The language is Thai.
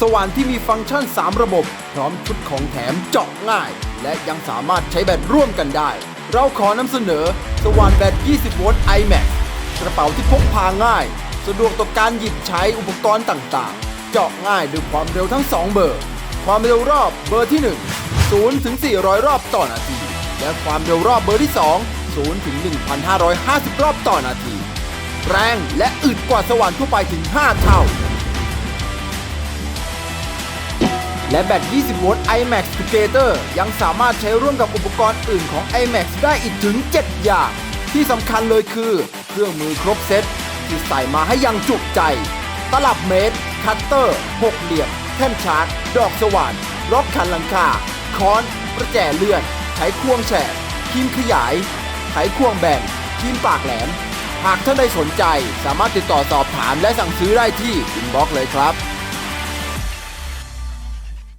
สว่านที่มีฟังก์ชัน 3 ระบบ พร้อมชุดของแถมเจาะง่าย และยังสามารถใช้แบตร่วมกันได้ เราขอนำเสนอ สว่านแบต 20 โวลต์ iMax กระเป๋าที่พกพาง่าย สะดวกต่อการหยิบใช้อุปกรณ์ต่างๆ เจาะง่ายด้วยความเร็วทั้ง 2 เบอร์ ความเร็วรอบเบอร์ที่ 1 0ถึง400 รอบต่อนาที และความเร็วรอบเบอร์ที่ 2 0ถึง1,550 รอบต่อนาที แรงและอึดกว่าสว่านทั่วไปถึง 5 เท่า และแบต 20 โวลต์ iMax Together ยังสามารถใช้ร่วมกับอุปกรณ์อื่นของ iMax ได้อีกถึง 7 อย่าง ที่สำคัญเลยคือ เครื่องมือครบเซตที่ใส่มาให้ยังจุใจ ตลับเมตร คัตเตอร์ หกเหลี่ยม แท่นชาร์จ ดอกสว่านล็อกคันหลังคา ค้อน ประแจเลื่อน ไขควงแฉกคีมขยาย ไขควงแบนคีมปากแหลม หากท่านใดสนใจสามารถติดต่อสอบถามและสั่งซื้อได้ที่อินบ็อกซ์เลยครับ